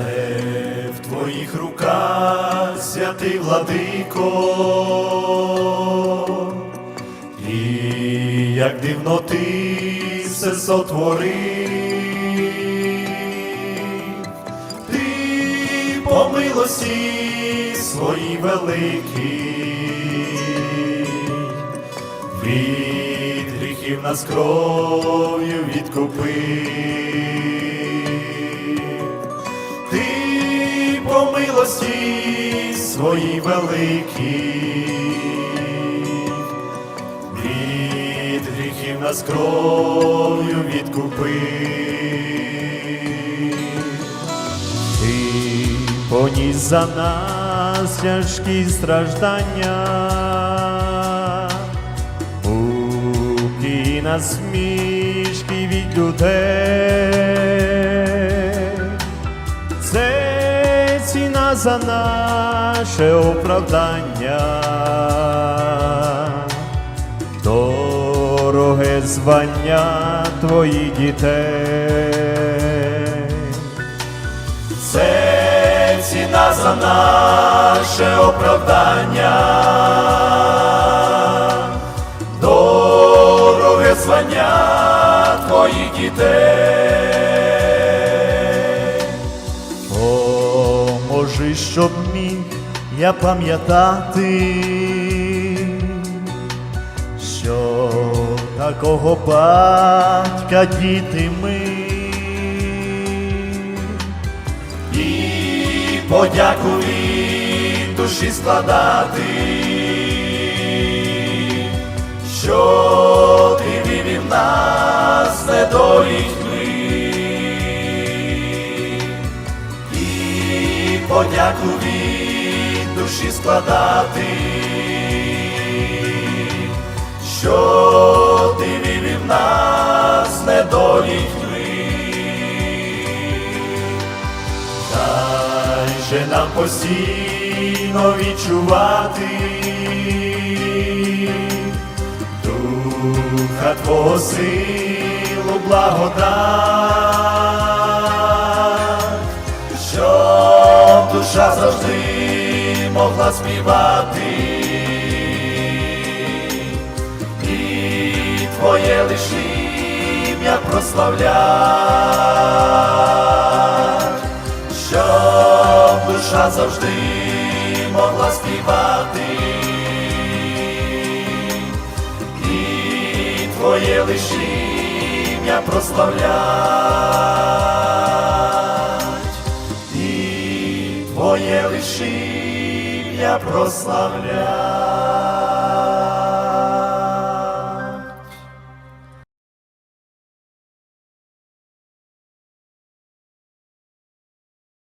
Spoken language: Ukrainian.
Все в твоїх руках, святий владико, і як дивно ти все сотворив, ти по милості своїй великій, від гріхів нас кров'ю відкупив. Милості своїй великій, від гріхів нас кров'ю відкупив. Ти поніс за нас тяжкі страждання, муки і насмішки від людей. За наше оправдання, дороге звання твоїх дітей. Це ціна за наше оправдання, дороге звання твоїх дітей. Поможи, щоб міг я пам'ятати, що такого батька діти ми. І подяку від душі складати, що ти вивів нас недолікми. Подяку від душі складати, що ти вивів нас недолікми. Дай же нам постійно відчувати Духа Твого силу, благодать, душа завжди могла співати. І Твоє лиш ім'я прославлять. Щоб душа завжди могла співати, і твоє лиш ім'я прославлять, я прославляю.